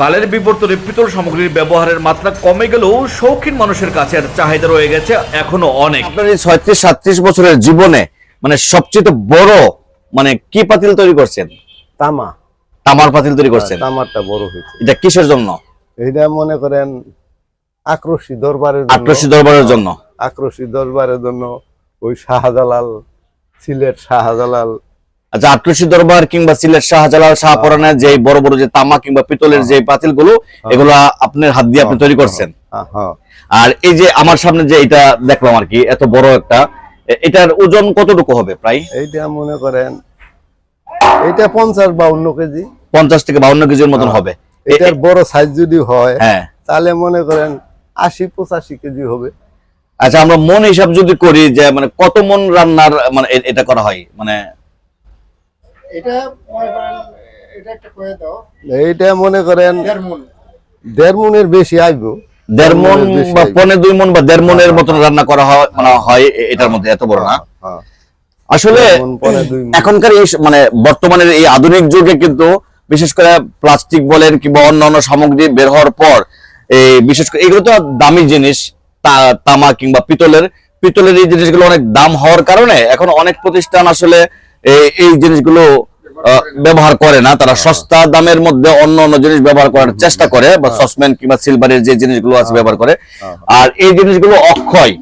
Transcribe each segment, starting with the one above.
কালের বিবর্তনে পিতল সামগ্রীর ব্যবহারের মাত্রা কমে গেলেও শৌখিন মানুষের কাছে এর চাহিদা রয়ে গেছে এখনও অনেক। আপনার এই ছয়ত্রিশ সাতত্রিশ বছরের জীবনে মানে সবচেয়ে বড় মানে কি পাতিল তৈরি করছেন? তামা। তামার পাতিল তৈরি করছেন। তামারটা বড় হয়েছে। এটা কিসের জন্য? এটা মনে করেন আক্রোশী দরবারের আক্রোশী দরবারের জন্য। আক্রোশী দরবারের জন্য ওই শাহজালাল সিলেট শাহজালাল আচ্ছা আক্রোশী দরবার কিংবা সিলেট শাহজালাল শাহপরানের যে বড় বড় যে তামা কিংবা পিতলের যে পাতিলগুলো এগুলো আপনার হাত দিয়ে আপনি তৈরি করছেন। হ্যাঁ, হ্যাঁ আর এই যে আমার সামনে যে এটা দেখলাম আর কি এত বড় একটা এটার ওজন কতটুকু হবে প্রায়? এইটা মনে করেন এইটা পঞ্চাশ বাউন্ন কেজি। পঞ্চাশ থেকে বাউন্ন কেজির মতন হবে। এটার বড় সাইজ যদি হয় হ্যাঁ। তাহলে মনে করেন আশি পঁচাশি কেজি হবে। আচ্ছা আমরা মন হিসাব যদি করি যে মানে কত মন রান্নার মানে এটা করা হয়? মানে এটা মনে করেন এটা একটা করে দাও। এইটা মনে করেন দেড় মনের বেশি আসব দেড় মন বা পনে দুই মন বা দেড় মনের মতন রান্না করা হয় মানে হয় এটার মধ্যে এত বড় না। হ্যাঁ, আসলে দেড় মণ, পনে দুই মণ। এখনকার এই মানে বর্তমানের এই আধুনিক যুগে কিন্তু বিশেষ করে প্লাস্টিক বলেন কিংবা অন্যান্য সামগ্রী বের হওয়ার পর এই বিশেষ করে এগুলো তো দামি জিনিস তা- তামা কিংবা পিতলের পিতলের এই জিনিসগুলো অনেক দাম হওয়ার কারণে এখন অনেক প্রতিষ্ঠান আসলে এই- এই জিনিসগুলো ব্যবহার করে না। তারা সস্তা দামের মধ্যে অন্য অন্য জিনিস ব্যবহার করার চেষ্টা করে বা সসম্যান কিংবা সিলভারের যে জিনিসগুলো আছে ব্যবহার করে। আর এই জিনিসগুলো অক্ষয়।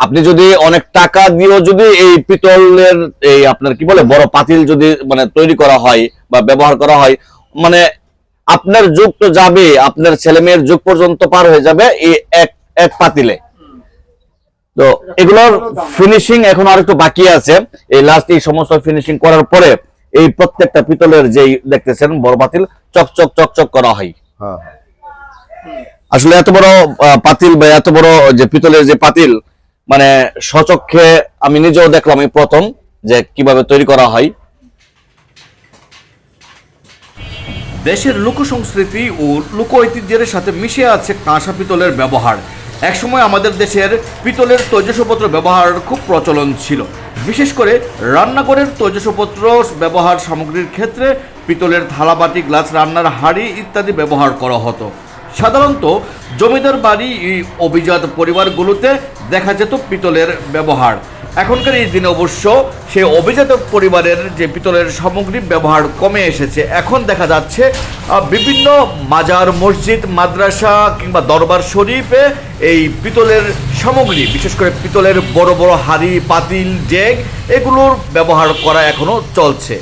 আপনি যদি অনেক টাকা দিয়েও যদি এই পিতলের এই আপনার কি বলে বড় পাতিল যদি মানে তৈরি করা হয় বা ব্যবহার করা হয় মানে আপনার যুগ তো যাবে আপনার ছেলে মেয়ের যুগ পর্যন্ত পার হয়ে যাবে এই এক এক পাতিলে। তো এগুলোর ফিনিশিং এখন আর একটু বাকি আছে। এই লাস্ট এই সমস্ত ফিনিশিং করার পরে এই প্রত্যেকটা পিতলের যেই দেখতেছেন বড় পাতিল চকচক চকচক করা হয়। হ্যাঁ আসলে এত বড় পাতিল বা এত বড় যে পিতলের যে পাতিল মানে সচক্ষে আমি নিজেও দেখলাম এই প্রথম যে কীভাবে তৈরি করা হয়। দেশের লোক সংস্কৃতি ও লোক ঐতিহ্যের সাথে মিশে আছে কাঁসা পিতলের ব্যবহার। একসময় আমাদের দেশের পিতলের তৈজসপত্র ব্যবহার খুব প্রচলন ছিল। বিশেষ করে রান্নাঘরের তৈজসপত্র ব্যবহার সামগ্রীর ক্ষেত্রে পিতলের থালাবাটি, গ্লাস, রান্নার হাঁড়ি ইত্যাদি ব্যবহার করা হতো। সাধারণত জমিদার বাড়ি অভিজাত পরিবারগুলোতে দেখা যেত পিতলের ব্যবহার। এখনকার এই দিনে অবশ্য সে অভিজাত পরিবারের যে পিতলের সামগ্রী ব্যবহার কমে এসেছে। এখন দেখা যাচ্ছে বিভিন্ন মাজার, মসজিদ, মাদ্রাসা কিংবা দরবার শরীফে এই পিতলের সামগ্রী, বিশেষ করে পিতলের বড় বড় হাড়ি, পাতিল, জেগ, এগুলোর ব্যবহার করা এখনও চলছে।